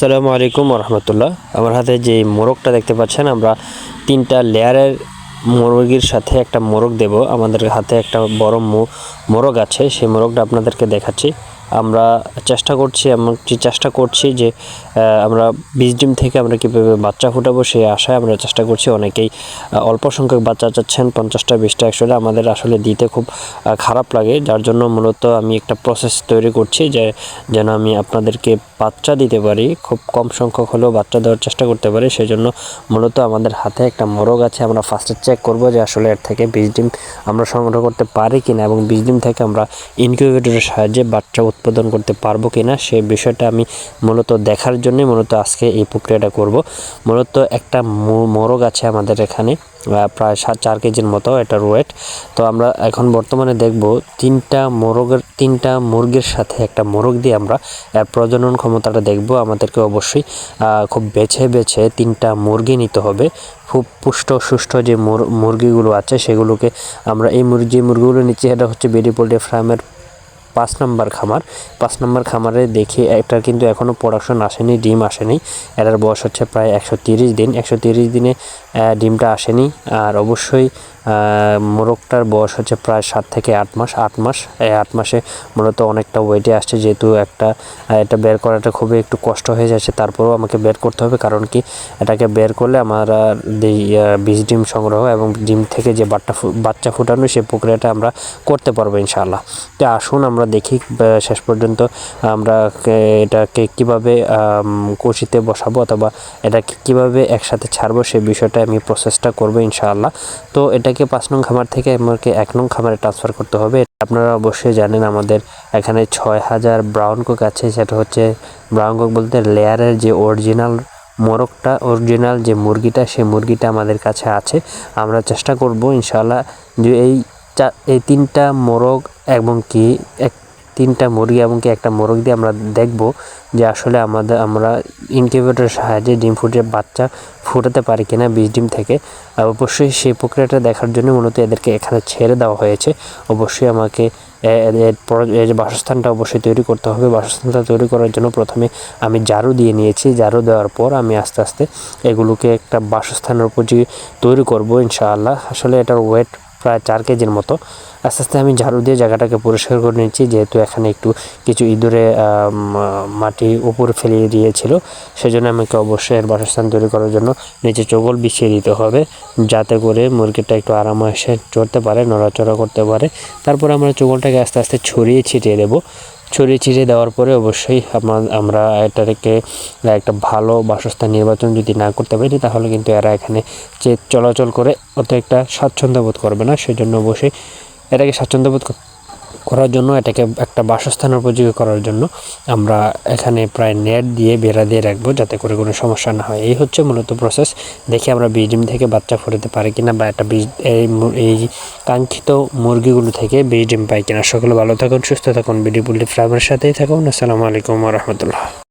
আসসালামু আলাইকুম রহমতুল্লাহ আমার হাতে যে মোরগটা দেখতে পাচ্ছেন, আমরা তিনটা লেয়ারের মুরগির সাথে একটা মোরগ দেব। আমাদের হাতে একটা বড় মোরগ আছে, সেই মোরগটা আপনাদেরকে দেখাচ্ছি। আমরা চেষ্টা করছি এমনকি চেষ্টা করছি যে আমরা বীজ ডিম থেকে আমরা কীভাবে বাচ্চা ফুটাবো সেই আশায় আমরা চেষ্টা করছি। অনেকেই অল্প সংখ্যক বাচ্চা চাচ্ছেন, পঞ্চাশটা, বিশটা, একশোটা। আমাদের আসলে দিতে খুব খারাপ লাগে। যার জন্য মূলত আমি একটা প্রসেস তৈরি করছি যে, যেন আমি আপনাদেরকে বাচ্চা দিতে পারি, খুব কম সংখ্যক হলেও বাচ্চা দেওয়ার চেষ্টা করতে পারি। সেই জন্য মূলত আমাদের হাতে একটা মোরগ আছে, আমরা ফার্স্টে চেক করব যে আসলে এর থেকে বীজ ডিম আমরা সংগ্রহ করতে পারি কিনা এবং বীজ ডিম থেকে আমরা ইনকিউবেটরের সাহায্যে বাচ্চা উৎপাদন করতে পারব কিনা সেই বিষয়টা আমি মূলত দেখার জন্যই মূলত আজকে এই প্রক্রিয়াটা করব। মূলত একটা মোরগ আছে আমাদের এখানে প্রায় সাত চার কেজির মতো এটার ওয়েট তো আমরা এখন বর্তমানে দেখব তিনটা মোরগের, তিনটা মুরগির সাথে একটা মোরগ দিয়ে আমরা প্রজনন ক্ষমতাটা দেখব। আমাদেরকে অবশ্যই খুব বেছে বেছে তিনটা মুরগি নিতে হবে। খুব পুষ্ট, সুষ্ঠ যে মুরগিগুলো আছে সেগুলোকে আমরা এই মুরগি মুরগিগুলো নিচ্ছি এটা হচ্ছে বেডি পোল্ট্রি ফার্মের পাঁচ নাম্বার খামার। পাঁচ নাম্বার খামারে দেখি এটার কিন্তু এখনও প্রোডাকশন আসেনি, ডিম আসেনি। এটার বয়স হচ্ছে প্রায় একশো দিন। একশো দিনে ডিমটা আসেনি। আর অবশ্যই মোরগটার বয়স হচ্ছে প্রায় সাত থেকে আট মাস। আট মাস, এই আট মাসে মূলত অনেকটা ওয়েটে আসছে। যেহেতু একটা এটা বের করাটা খুবই একটু কষ্ট হয়ে যাচ্ছে, তারপরেও আমাকে বের করতে হবে। কারণ কি, এটাকে বের করলে আমার বীজ ডিম সংগ্রহ এবং ডিম থেকে যে বাচ্চা বাচ্চা ফুটানো সেই প্রক্রিয়াটা আমরা করতে পারব ইনশাআল্লাহ। তো আসুন আমরা দেখি শেষ পর্যন্ত আমরা এটাকে কীভাবে কষিতে বসাবো অথবা এটাকে কীভাবে একসাথে ছাড়বো সেই বিষয়টা আমি প্রসেসটা করব ইনশাআল্লাহ। তো এটাকে পাঁচ নং খামার থেকে আমাকে এক নং খামারে ট্রান্সফার করতে হবে। আপনারা অবশ্যই জানেন আমাদের এখানে ছয় হাজার ব্রাউন কোক আছে, সেটা হচ্ছে ব্রাউন কোক বলতে লেয়ারের যে অরিজিনাল মোরগটা অরিজিনাল যে মুরগিটা, সেই মুরগিটা আমাদের কাছে আছে। আমরা চেষ্টা করব ইনশাআল্লাহ যে এই চা- এই তিনটা মোরগ এবং কি, এক, তিনটা মুরগি এবং কি একটা মোরগ দিয়ে আমরা দেখব যে আসলে আমাদের, আমরা ইনকিউবেটরের সাহায্যে ডিম ফুটে বাচ্চা ফুটাতে পারি কিনা বীজ ডিম থেকে। আর অবশ্যই সেই প্রক্রিয়াটা দেখার জন্য মূলত এদেরকে এখানে ছেড়ে দেওয়া হয়েছে। অবশ্যই আমাকে যে বাসস্থানটা অবশ্যই তৈরি করতে হবে। বাসস্থানটা তৈরি করার জন্য প্রথমে আমি জারু দিয়ে নিয়েছি। জারু দেওয়ার পর আমি আস্তে আস্তে এগুলোকে একটা বাসস্থানের উপযোগী তৈরি করব ইনশাআল্লাহ। আসলে এটার ওয়েট প্রায় চার কেজির মতো। আস্তে আস্তে আমি ঝাড়ু দিয়ে জায়গাটাকে পরিষ্কার করে নিয়েছি, যেহেতু এখানে একটু কিছু ইঁদুরে মাটি উপরে ফেলিয়ে দিয়েছিল, সেজন্য আমাকে অবশ্যই এর বাসস্থান তৈরি করার জন্য নিচে চগল বিছিয়ে দিতে হবে, যাতে করে মুরগিটা একটু আরাম এসে চড়তে পারে, নড়াচড়া করতে পারে। তারপর আমরা চগলটাকে আস্তে আস্তে ছড়িয়ে ছিটিয়ে দেবো। ছড়িয়ে ছিটিয়ে দেওয়ার পরে অবশ্যই আমা- আমরা এটাকে একটা ভালো বাসস্থান নির্বাচন যদি না করতে পারি, তাহলে কিন্তু এরা এখানে যে চলাচল করে অত একটা স্বাচ্ছন্দ্য বোধ করবে না। সেজন্য অবশ্যই এটাকে স্বাচ্ছন্দ্য বোধ করার জন্য, এটাকে একটা বাসস্থান উপযোগী করার জন্য আমরা এখানে প্রায় নেট দিয়ে বেড়া দিয়ে রাখব যাতে করে কোনো সমস্যা না হয়। এই হচ্ছে মূলত প্রসেস দেখি আমরা ডিম থেকে বাচ্চা ফুটাতে পারি কিনা বা একটা বীজ, এই কাঙ্ক্ষিত মুরগিগুলো থেকে ডিম পাই কিনা। সকলে ভালো থাকুন, সুস্থ থাকুন। বিডি পুল্টি ফার্মের সাথেই থাকুন। আসসালামু আলাইকুম রহমতুল্লাহ।